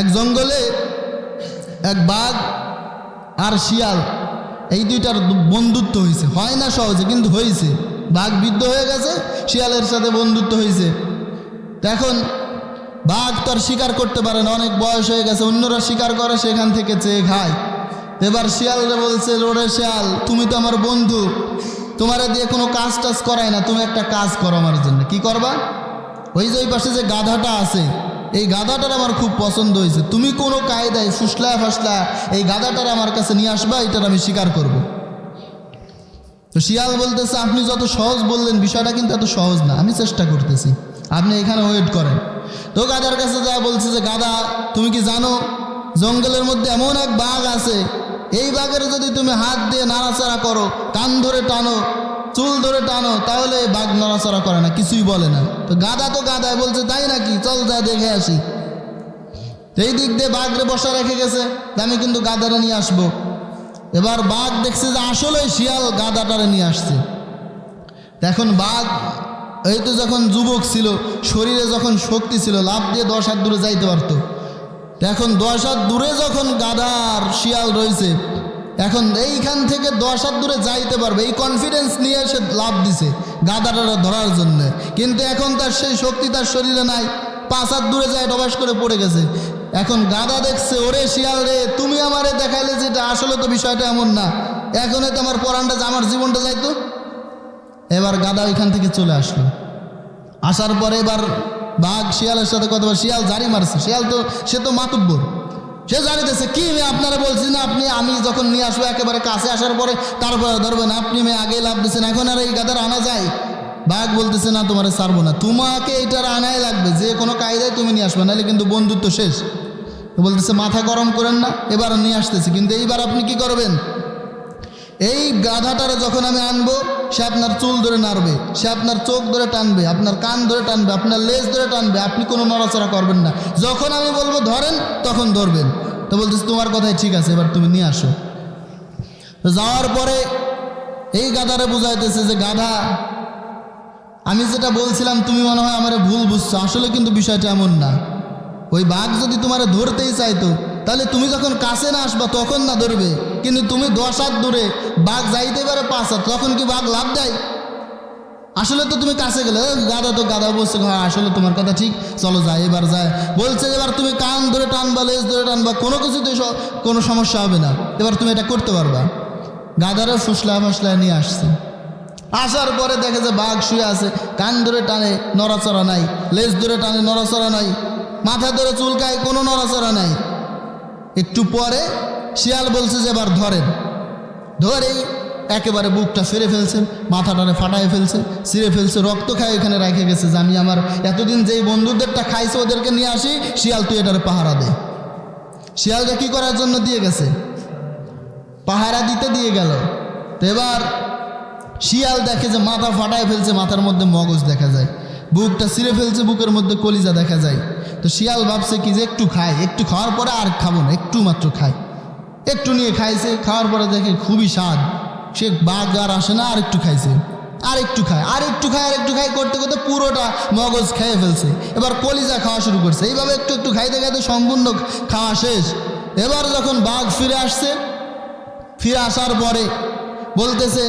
এক জঙ্গলে, এক বাঘ আর শিয়াল, এই দুইটার বন্ধুত্ব হয়েছে। হয় না সহজে, কিন্তু হয়েছে। বাঘ বিদ্ধ হয়ে গেছে, শিয়ালের সাথে বন্ধুত্ব হয়েছে। এখন বাঘ তো আর শিকার করতে পারে না, অনেক বয়স হয়ে গেছে, অন্যরা শিকার করে সেখান থেকে চেয়ে খায়। এবার শিয়ালরা বলছে রোডে শিয়াল, তুমি তো আমার বন্ধু। তোমারে দিয়ে কোনো কাজ টাজ করায় না, তুমি একটা কাজ করো আমার জন্য। কি করবা? ওই যে ওই পাশে যে গাধাটা আছে এই গাধাটার আমার খুব পছন্দ হয়েছে। তুমি কোনো কায়দায় ফুসলা ফাসলা এই গাধাটার আমার কাছে নিয়ে আসবা, এটার আমি স্বীকার করব। তো শিয়াল বলতেছে, আপনি যত সহজ বললেন, বিষয়টা কিন্তু এত সহজ না, আমি চেষ্টা করতেছি। আপনি এখানে ওয়েট করেন। তো গাধার কাছে যা বলছে যে গাধা তুমি কি জানো, জঙ্গলের মধ্যে এমন এক বাঘ আছে, এই বাঘের যদি তুমি হাত দিয়ে নাড়াচাড়া করো, কান ধরে টানো চুল ধরে টানো, তাহলে বাঘ নড়াচড়া করে না, কিছুই বলে না। তো গাদা তো গাদায় বলছে, তাই নাকি? চল যা, দেখে আসি। এই দিক দিয়ে বাঘরে বসা রেখে গেছে আমি কিন্তু গাদারে নিয়ে আসব। এবার বাঘ দেখছে যে আসলে শিয়াল গাদাটারে নিয়ে আসছে। এখন বাঘ, এই তো যখন যুবক ছিল, শরীরে যখন শক্তি ছিল লাভ দিয়ে দশ হাত দূরে যাইতে পারতো। এখন দশ হাত দূরে যখন গাধার শিয়াল রয়েছে এখন এইখান থেকে দশ হাত দূরে যাইতে পারবে। এই কনফিডেন্স নিয়ে সে লাভ দিছে গাদাটা ধরার জন্য। কিন্তু এখন তার সেই শক্তি তার শরীরে নাই। পাঁচ হাত দূরে যায় ডবাস করে পড়ে গেছে। এখন গাদা দেখছে, ওরে শিয়াল রে, তুমি আমারে দেখাইলে যেটা, আসলে তো বিষয়টা এমন না। এখন তো আমার পরানটা আমার জীবনটা যাইতো? এবার গাদা ওইখান থেকে চলে আসলো। আসার পরে এবার বাঘ শিয়ালের সাথে কথা শিয়াল, জারি মারছে। শিয়াল তো, সে তো মাতুব্বর। সে জানিতেছে, কি মেয়ে আপনারা বলছি না, আপনি আমি যখন নিয়ে আসব একেবারে কাছে আসার পরে, তারপরে ধরবেন, আপনি মেয়ে আগে লাভ দিচ্ছেন এখন আর এই গাদার আনা যায়? বাঘ বলতেছে, না, তোমার ছাড়বো না, তোমাকে এইটার আনাই লাগবে, যে কোনো কায়দায় তুমি নিয়ে আসবে, নাহলে কিন্তু বন্ধুত্ব শেষ। বলতেছে, মাথা গরম করেন না, এবার নিয়ে আসতেছি। কিন্তু এইবার আপনি কি করবেন? এই গাধাটারে যখন আমি আনব সে আপনার চুল ধরে নাড়বে, সে আপনার চোখ ধরে টানবে, আপনার কান ধরে টানবে, আপনার লেজ ধরে টানবে, আপনি কোনো নড়াচড়া করবেন না। যখন আমি বলব ধরেন, তখন ধরবেন। তো বলতেছে, তোমার কথাই ঠিক আছে, এবার তুমি নিয়ে আসো। তো যাওয়ার পরে এই গাধারে বুঝাইতেছে যে, গাধা, আমি যেটা বলছিলাম, তুমি মনে হয় আমার ভুল বুঝছ। আসলে কিন্তু বিষয়টা এমন না। ওই বাঘ যদি তোমার ধরতেই চাইতো তাহলে তুমি যখন কাছে না আসবা তখন না ধরবে। কিন্তু তুমি দশ হাত দূরে বাঘ যাইতে পারে পাঁচ হাত তখন কি বাঘ লাভ দেয়? আসলে তো তুমি কাছে গেলে "এ, গাদা তো গাদা বলছে হ্যাঁ আসলে তোমার কথা ঠিক চলো যাই এবার যায় বলছে এবার তুমি কান ধরে টানবা লেজ ধরে টানবা কোনো কিছুতে কোনো সমস্যা হবে না। এবার তুমি এটা করতে পারবা। গাদারও ফুসলা ফসলা নিয়ে আসছে। আসার পরে দেখে যে বাঘ শুয়ে আছে কান ধরে টানে নড়াচড়া নাই লেজ ধরে টানে নড়াচড়া নাই মাথা ধরে চুলকায় কোনো নড়াচড়া নাই। একটু পরে শিয়াল বলছে যে, এবার ধরেন। ধরেই একেবারে বুকটা ফেরে ফেলছে মাথাটারে ফাটায় ফেলছে ছিঁড়ে ফেলছে, রক্ত খায় এখানে রেখে গেছে যে, আমি আমার এতদিন যেই বন্ধুদেরটা খাইছে ওদেরকে নিয়ে আসি, শিয়াল তুই এটারে পাহারা দে। শিয়ালটা কি করার জন্য দিয়ে গেছে? পাহারা দিতে দিয়ে গেল। তো এবার শিয়াল দেখে যে, মাথা ফাটায় ফেলছে, মাথার মধ্যে মগজ দেখা যায়, বুকটা ছিঁড়ে ফেলছে, বুকের মধ্যে কলিজা দেখা যায়। তো শিয়াল ভাবছে কি যে একটু খায়, একটু খাওয়ার পরে আর খাব না, একটু মাত্র খায়। একটু নিয়ে খাইছে, খাওয়ার পরে দেখে খুবই স্বাদ। সে বাঘ আর আসে না, আর একটু খাইছে। আর একটু খায়, আর একটু খায়, আর একটু খায় করতে করতে পুরোটা মগজ খেয়ে ফেলছে। এবার কলিজা খাওয়া শুরু করছে। এইভাবে একটু একটু খাইতে খাইতে সম্পূর্ণ খাওয়া শেষ। এবার যখন বাঘ ফিরে আসছে, ফিরে আসার পরে বলতেছে,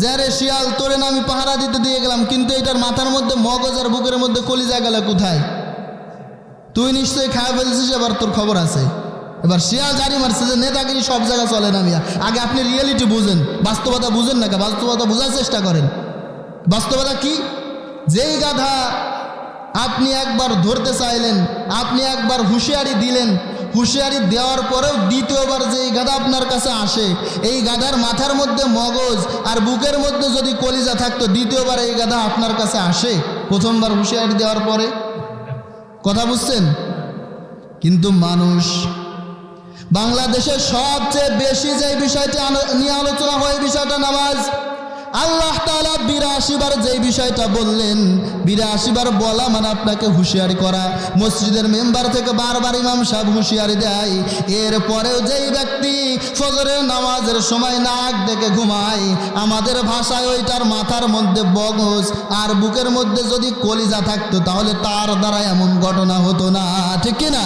যে আরে শিয়াল, তোরে না আমি পাহারা দিতে দিয়ে গেলাম, কিন্তু এটার মাথার মধ্যে মগজ আর বুকের মধ্যে কলিজা গেল কোথায়? তুই নিশ্চয়ই খাওয়া ফেলছিস, এবার তোর খবর আছে। এবার শিয়াল জারি মারছে যে, নেতাগিরি সব জায়গায় চলে না মিয়া। আগে আপনি রিয়েলিটি বুঝেন, বাস্তবতা বুঝেন না? বাস্তবতা বোঝার চেষ্টা করেন। বাস্তবতা কি? যেই গাধা আপনি একবার ধরতে চাইলেন, আপনি একবার হুঁশিয়ারি দিলেন, হুঁশিয়ারি দেওয়ার পরেও দ্বিতীয়বার যে গাধা আপনার কাছে আসে, এই গাধার মাথার মধ্যে মগজ আর বুকের মধ্যে যদি কলিজা থাকতো, দ্বিতীয়বার এই গাধা আপনার কাছে আসে, প্রথমবার হুঁশিয়ারি দেওয়ার পরে? কথা বুঝছেন? কিন্তু মানুষ বাংলাদেশের সবচেয়ে বেশি যে বিষয়টি নিয়ে আলোচনা হয় বিষয়টা নামাজ আল্লাহ তালা বিরাশি বার যেই বিষয়টা বললেন, বিরাশি বার বলা মানে আপনাকে হুঁশিয়ারি করা। মসজিদের মেম্বার থেকে বারবার ইমাম সাহেব হুঁশিয়ারি দেয়। এরপরেও যেই ব্যক্তি ফজরের নামাজের সময় নাক ডেকে ঘুমায়, আমাদের ভাষায় ওইটার মাথার মধ্যে বগজ আর বুকের মধ্যে যদি কলিজা থাকতো, তাহলে তার দ্বারা এমন ঘটনা হতো না। ঠিক কি না